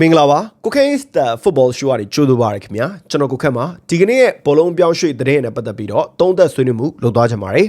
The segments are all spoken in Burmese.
မင်္ဂလာပါကိုခင်းစတာဖုတ်ဘောရှိုးကနေကြိုးလိုပါရခင်ဗျာကျွန်တော်ကိုခက်မှာဒီကနေ့ရဲ့ဘောလုံးပြောင်းရွှေ့တဲ့နဲ့ပတ်သက်ပြီးတော့သုံးသက်ဆွေးနွေးမှုလုပ်သွားကြပါမယ်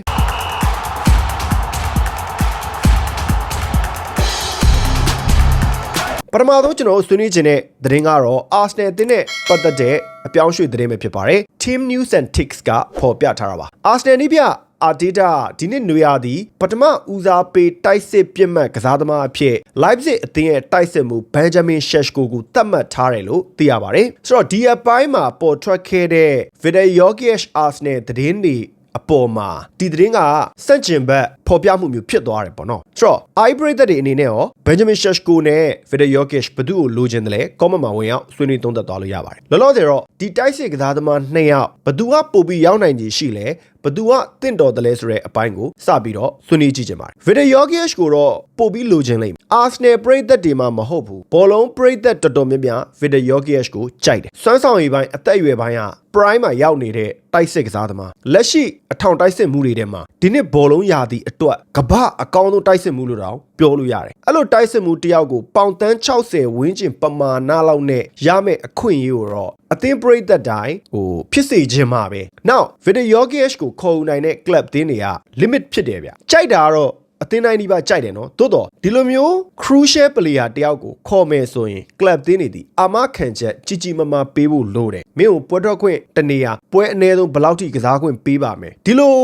ပထမဆုံးကျွန်တော်တို့ဆွေးနွေးခြင်းတဲ့သတင်းကတော့ Arsenal အသင်းနဲ့ပတ်သက်တဲ့အပြောင်းရွှေ့သတင်းပဲဖြစ်ပါတယ် Team News and Ticks ကဖော်ပြထားတာပါ Arsenal နီးပြ အာဒေတာဒီနှစ်နွေရာသီပထမဦးစားပေးတိုက်စစ်ပြစ်မှတ်ကစားသမားအဖြစ် Leipzig အသင်းရဲ့တိုက်စစ်မှု Benjamin Sheshko ကိုသတ်မှတ်ထားတယ်လို့သိရပါတယ်။ဆိုတော့ဒီအပိုင်းမှာပေါ်ထွက်ခဲ့တဲ့ Vidal Jokic Arsenal သတင်းတွေအပေါ်မှာဒီသတင်းကစန့်ကျင်ဘက်ဖော်ပြမှုမျိုးဖြစ်သွားတယ်ပေါ့နော်။ဆိုတော့ i b r a d တွေအနေနဲ့ရော Benjamin Sheshko နဲ့ Vidal Jokic ဘယ်သူ့ကိုလိုချင်တယ်လဲ comment မှာဝင်ရောက်ဆွေးနွေးသုံးသပ်သွားလို့ရပါတယ်။လောလောဆယ်တော့ဒီတိုက်စစ်ကစားသမားနှစ်ယောက်ဘယ်သူကပို့ပြီးရောက်နိုင်ခြေရှိလဲ ဘသူကတင့်တော်တယ်လဲဆိုတဲ့အပိုင်းကိုစပြီးတော့ဆွေးနွေးကြည့်ကြပါမယ်။ Vidal Jokic ကိုတော့ပို့ပြီးလိုချင်လိမ့်မယ်။ Arsenal ပရိသတ်တွေမှမဟုတ်ဘူး။ဘောလုံးပရိသတ်တော်တော်များများ Vidal Jokic ကိုကြိုက်တယ်။စွမ်းဆောင်ရည်ပိုင်းအသက်အရွယ်ပိုင်းက prime မှာရောက်နေတဲ့တိုက်စစ်ကစားသမားလက်ရှိအထောင်တိုက်စစ်မှုတွေထဲမှာဒီနှစ်ဘောလုံးရာသီအတွက်ကမ္ဘာအကောင်းဆုံးတိုက်စစ်မှုလို့တောင်ပြောလို့ရတယ်။အဲ့လိုတိုက်စစ်မှုတယောက်ကိုပေါင်တန်း60ဝန်းကျင်ပမာဏလောက်နဲ့ရမယ့်အခွင့်အရေးကိုတော့အသင်းပရိသတ်တိုင်းဟိုဖြစ်စေခြင်းမှာပဲ။ Now Vidal Jokic ကိုခေါ်ယူနိုင်တဲ့ club တင်းတွေက limit ဖြစ်တယ်ဗျ။ကြိုက်တာကတော့ အသင်းတိုင်းဒီပါကြိုက်တယ်နော်သို့တော့ဒီလိုမျိုး crucial player တယောက်ကိုခေါ်မယ်ဆိုရင် club တင်းတွေဒီအာမခံချက်ကြီးကြီးမားမားပေးဖို့လိုတယ်မင်းကိုပွဲတော်ခွင့်တနေရာပွဲအနည်းဆုံးဘယ်လောက်ထိကစားခွင့်ပေးပါမယ်ဒီလို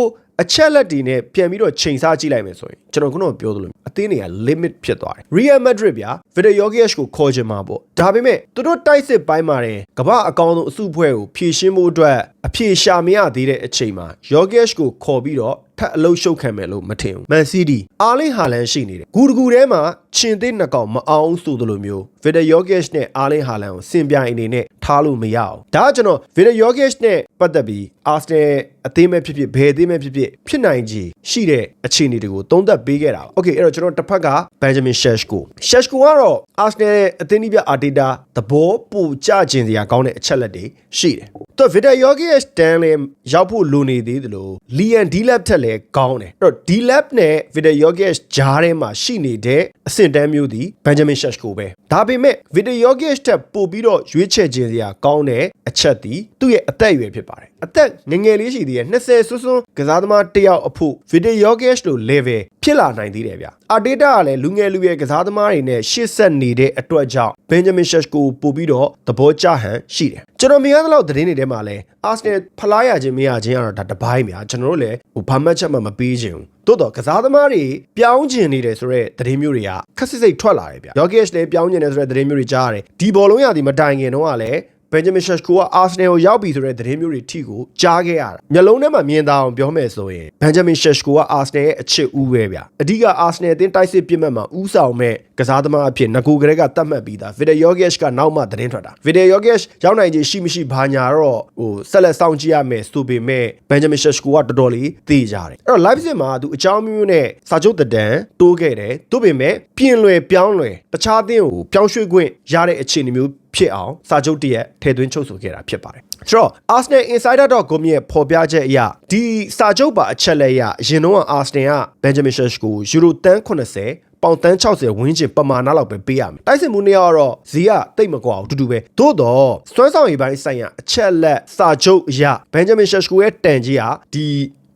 အချက်လက်တွေနဲ့ပြန်ပြီးတော့ချိန်စားကြည့်လိုက်မယ်ဆိုရင်ကျွန်တော်ခုနကပြောသလိုအသင်းတွေက limit ဖြစ်သွားတယ် Real Madrid ဗျာ Vidal Jokic ကိုခေါ်ချင်မှာပေါ့ဒါပေမဲ့သူတို့တိုက်စစ်ပိုင်းမှာတယ်ကမ္ဘာအကောင်ဆုံးအစုအဖွဲ့ကိုဖြည့်ရှင်းဖို့အတွက်အဖြေရှာမရသေးတဲ့အချိန်မှာ Jokic ကိုခေါ်ပြီးတော့ ထပ်အလုရှုပ်ခံမယ်လို့မထင်ဘူး Man City အာလင်ဟာလန်ရှိနေတယ်ဂူတကူထဲမှာချင်းသိနှစ်ကောင်မအောင်ဆိုသလိုမျိုး Vidal Jokic နဲ့အာလင်ဟာလန်ကိုစင်ပြိုင်အနေနဲ့ ထားလို့မရအောင်ဒါကကျွန်တော် Vidal Jokic နဲ့ပတ်သက်ပြီး Arsenal အသင်းမဲ့ဖြစ်ဖြစ်ဘယ်အသင်းမဲ့ဖြစ်ဖြစ်ဖြစ်နိုင်ခြေရှိတဲ့အခြေအနေတွေကိုသုံးသပ်ပေးခဲ့တာပါ။ Okay အဲ့တော့ကျွန်တော်တစ်ဖက်က Benjamin Sheshko Sheshko ကတော့ Arsenal အသင်းကြီးပြ Arteta သဘောပိုကျခြင်းစရာကောင်းတဲ့အချက်လက်တွေရှိတယ်။သူ Vidal Jokic တန်းလဲရောက်ဖို့လိုနေသေးသလို Liam Delap ထက်လည်းကောင်းတယ်။အဲ့တော့ Delap နဲ့ Vidal Jokic ဂျားထဲမှာရှိနေတဲ့အဆင့်တန်းမျိုးဒီ Benjamin Sheshko ပဲ။ဒါပေမဲ့ Vidal Jokic ထက်ပိုပြီးတော့ရွေးချယ်ခြင်းစရာကောင်းတဲ့အချက်ဒီသူ့ရဲ့အသက်အရွယ်ဖြစ်ပါတယ်။ အသက်ငယ်ငယ်လေးရှိသေးတယ်20ဆွဆွကစားသမားတစ်ယောက်အဖို့ Vidal Jokic လို level ဖြစ်လာနိုင်သေးတယ်ဗျ။ Arteta ကလည်းလူငယ်လူရွယ်ကစားသမားတွေနဲ့ရှေ့ဆက်နေတဲ့အတွက်ကြောင့် Benjamin Sheshko ပို့ပြီးတော့သဘောကျဟန်ရှိတယ်။ကျွန်တော်မြင်ရသလောက်သတင်းတွေထဲမှာလည်း Arsenal ဖလားရခြင်းမရခြင်းကတော့ဒါတပိုင်းဗျာကျွန်တော်တို့လည်းဟိုဘာမှတ်ချက်မှမပေးခြင်းဘူး။တိုးတော့ကစားသမားတွေပြောင်းကျင်နေတယ်ဆိုတော့သတင်းမျိုးတွေကခက်စစ်စစ်ထွက်လာတယ်ဗျ။ Jokic လည်းပြောင်းကျင်တယ်ဆိုတဲ့သတင်းမျိုးတွေကြားရတယ်။ဒီဘောလုံးရသည်မတိုင်ခင်တော့ကလည်း Benjamin Sheshko က Arsenal ကိုရောက်ပြီဆိုတဲ့သတင်းမျိုးတွေထိကိုကြားခဲ့ရတာမျက်လုံးထဲမှာမြင်သာအောင်ပြောမယ်ဆိုရင် Benjamin Sheshko က Arsenal ရဲ့အချစ်ဦးပဲဗျအဓိက Arsenal အသင်းတိုက်စစ်ပြစ်မှတ်မှာဦးဆောင်မဲ့ကစားသမားအဖြစ်ငကိုကလေးကတတ်မှတ်ပြီးသား Vidal Jokic ကနောက်မှသတင်းထွက်တာ Vidal Jokic ရောက်နိုင်ခြေရှိမရှိဘာညာတော့ဟိုဆက်လက်စောင့်ကြည့်ရမယ်ဆိုပေမဲ့ Benjamin Sheshko ကတော်တော်လေးသိကြတယ်အဲ့တော့ Leipzig မှာသူအကြောင်းမျိုးနဲ့စာချုပ်တဒံတိုးခဲ့တယ်သို့ပေမဲ့ပြင်လွယ်ပြောင်းလွယ်တခြားအသင်းကိုပြောင်းရွှေ့ခွင့်ရတဲ့အခြေအနေမျိုး ဖြစ်အောင်စာချုပ်တရက်ထည့်သွင်းချုပ်ဆိုခဲ့တာဖြစ်ပါတယ်ဆိုတော့ Arsenal Insider.com ရဲ့ဖော်ပြချက်အရဒီစာချုပ်ပါအချက်လက်ရအရင်တော့ Arsenal က Benjamin Sheshko ကိုယူရိုတန်း80ပေါင်တန်း60ဝန်းကျင်ပမာဏလောက်ပဲပေးရမယ်။တိုက်စစ်မှုနှစ်ယောက်ကတော့ဇီကတိတ်မကွာအောင်တူတူပဲ။သို့တော့စွမ်းဆောင်ရည်ပိုင်းဆိုင်ရာအချက်လက်စာချုပ်အရ Benjamin Sheshko ရဲ့တန်ကြီးကဒီ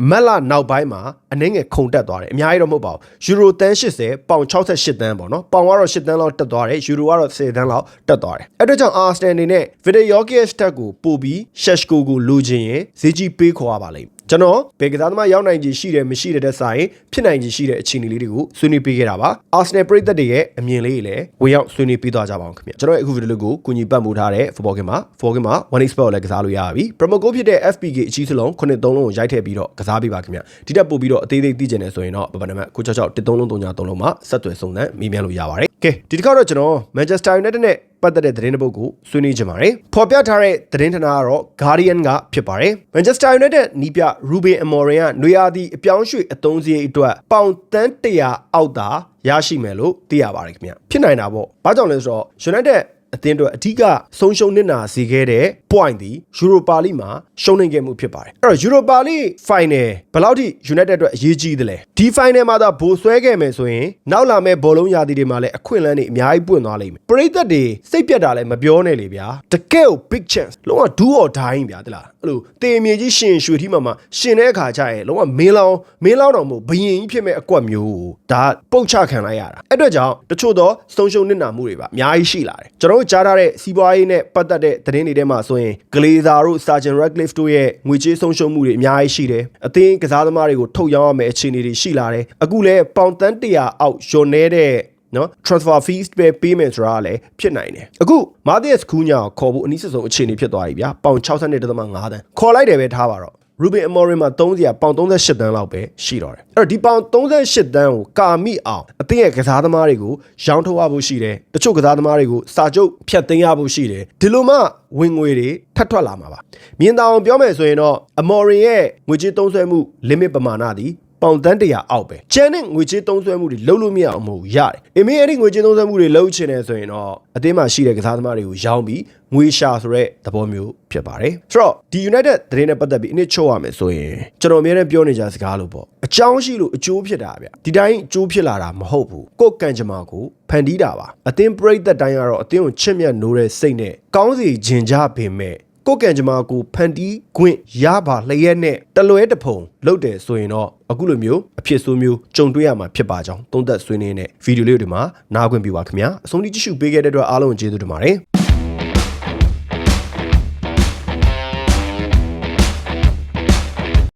မက်လာနောက်ပိုင်းမှာအနှင်းငယ်ခုန်တက်သွားတယ်အများကြီးတော့မဟုတ်ပါဘူးယူရိုတန်း80ပေါင်68တန်းပေါ့နော်ပေါင်ကတော့8တန်းလောက်တက်သွားတယ်ယူရိုကတော့10တန်းလောက်တက်သွားတယ်အဲ့ဒါကြောင့်အာစနယ်အနေနဲ့ Vidal Jokic တက်ကိုပို့ပြီး Sheshko ကိုလိုချင်ရင်ဈေးကြီးပေးခေါ်ရပါလိမ့် ကျွန်တော်ဘေကစားသမားရောက်နိုင်ခြင်းရှိတယ်မရှိတယ်တဲ့ဆိုင်ဖြစ်နိုင်ခြင်းရှိတဲ့အခြေအနေလေးတွေကိုဆွေးနွေးပေးခဲ့တာပါအာဆနယ်ပရိသတ်တွေရဲ့အမြင်လေးတွေလည်းဝင်ရောက်ဆွေးနွေးပေးသွားကြပါအောင်ခင်ဗျကျွန်တော်ရဲ့အခုဗီဒီယိုလေးကိုကူညီပတ်မှုထားတဲ့ football game မှာ football game မှာ one expert ကိုလည်းကစားလို့ရပါပြီ promo code ဖြစ်တဲ့ FPK အကြီးစလုံးခုနှစ်သုံးလုံးကိုရိုက်ထည့်ပြီးတော့ကစားပေးပါခင်ဗျဒီတက်ပို့ပြီးတော့အသေးသေးသိကျင်နေဆိုရင်တော့ပပနမ966 13လုံး3လုံးမှာဆက်သွယ်စုံစမ်းမေးမြန်းလို့ရပါတယ်ကဲဒီတစ်ခါတော့ကျွန်တော် Manchester United နဲ့ ပတ်သက်တဲ့သတင်းတစ်ပုဒ်ကိုဆွေးနွေးကြပါမယ်။ဖော်ပြထားတဲ့သတင်းဌာနကတော့ Guardian ကဖြစ်ပါတယ်။ Manchester United နီးပြ Ruben Amorim ကနွေရာသီအပြောင်းရွှေ့အသုံးစရိတ်အတွက်ပေါင်တန်း100အောက်သာရရှိမယ်လို့သိရပါတယ်ခင်ဗျ။ဖြစ်နိုင်တာပေါ့။ဘာကြောင့်လဲဆိုတော့ United အသင်းအတွက်အဓိကဆုံးရှုံးနစ်နာစေခဲ့တဲ့ point ဒီ Europa League မှာရှုံးနေခဲ့မှုဖြစ်ပါတယ်အဲ့တော့ Europa League final ဘယ်လောက်ထိ United အတွက်အရေးကြီးသလဲဒီ final မှာသာဘိုးဆွဲခဲ့မယ်ဆိုရင်နောက်လာမယ့်ဘောလုံးရာသီတွေမှာလည်းအခွင့်အလမ်းတွေအများကြီးပွင့်သွားလိမ့်မယ်ပရိသတ်တွေစိတ်ပြတ်တာလည်းမပြောနဲ့လေဗျာတကယ်ကို big chance လုံးဝ do or die ဗျာတလား အဲ့လိုတေမြေကြီးရှင်ရွှေထီးမှာမှာရှင်တဲ့အခါကျရင်လုံးဝမင်းလောင်းမင်းလောင်းတော်မို့ဘယင်ကြီးဖြစ်မဲ့အကွက်မျိုးကိုဒါပုတ်ချခံလိုက်ရတာအဲ့အတွက်ကြောင့်တချို့သောဆုံးရှုံးနစ်နာမှုတွေပါအများကြီးရှိလာတယ်ကျွန်တော်တို့ကြားထားတဲ့စီးပွားရေးနဲ့ပတ်သက်တဲ့သတင်းတွေထဲမှာဆိုရင်ဂလေသာတို့ Sergeant Radcliffe တို့ရဲ့ငွေကြေးဆုံးရှုံးမှုတွေအများကြီးရှိတယ်အသင်းကစားသမားတွေကိုထုတ်ရောင်းရမယ့်အခြေအနေတွေရှိလာတယ်အခုလဲပေါင်တန်း100အောက်ယွန်နေတဲ့ နော် transfer fees ပဲပေးမယ်ဆိုတာကလည်းဖြစ်နိုင်တယ်အခုမာသီယက်စ်ကူးညာကိုခေါ်ဖို့အနည်းဆက်ဆုံးအခြေအနေဖြစ်သွားပြီဗျာပေါင်62.5တန်းခေါ်လိုက်တယ်ပဲထားပါတော့ Ruben Amorim မှာ30ပေါင်38တန်းလောက်ပဲရှိတော့တယ်အဲ့တော့ဒီပေါင်38တန်းကိုကာမိအောင်အသင်းရဲ့ကစားသမားတွေကိုရောင်းထုတ်ရဖို့ရှိတယ်တချို့ကစားသမားတွေကိုစာချုပ်ဖြတ်သိမ်းရဖို့ရှိတယ်ဒီလိုမှဝင်ငွေတွေထပ်ထွက်လာမှာပါမြင်တောင်ပြောမယ်ဆိုရင်တော့ Amorim ရဲ့ငွေကြေးသုံးစွဲမှု limit ပမာဏသည် ပေါင်တန်း100အောက်ပဲကျန်တဲ့ငွေကြေးသုံးစွဲမှုတွေလုံးလို့မရအောင်မဟုတ်ဘူးရတယ်အမေအဲ့ဒီငွေကြေးသုံးစွဲမှုတွေလုံးချင်တယ်ဆိုရင်တော့အသင်းမှာရှိတဲ့ကစားသမားတွေကိုရောင်းပြီးငွေရှာဆိုတဲ့သဘောမျိုးဖြစ်ပါတယ်ဆိုတော့ဒီ United သတင်းနဲ့ပတ်သက်ပြီးအနစ်ချုပ်ရမယ်ဆိုရင်ကျွန်တော်အများနဲ့ပြောနေကြစကားလို့ပေါ့အကြောင်းရှိလို့အကျိုးဖြစ်တာဗျဒီတိုင်းအကျိုးဖြစ်လာတာမဟုတ်ဘူးကိုယ့်ကံကြမ္မာကိုဖန်တီးတာပါအသင်းပြိသက်တိုင်းကတော့အသင်းကိုချစ်မြတ်နိုးတဲ့စိတ်နဲ့ကောင်းစီခြင်းကြပင်မဲ့ ကိုယ့်ကံကြမ္မာကိုဖန်တီးခွင့်ရပါလျက်နဲ့တလွဲတဖုံလုပ်တယ်ဆိုရင်တော့အခုလိုမျိုးအဖြစ်ဆိုးမျိုးကြုံတွေ့ရမှာဖြစ်ပါကြောင်းသုံးသက်ဆွေးနွေးတဲ့ဗီဒီယိုလေးတွေမှာနားခွင့်ပြုပါခင်ဗျာအဆုံးထိကြည့်ရှုပေးခဲ့တဲ့အတွက်အားလုံးကိုကျေးဇူးတင်ပါတယ်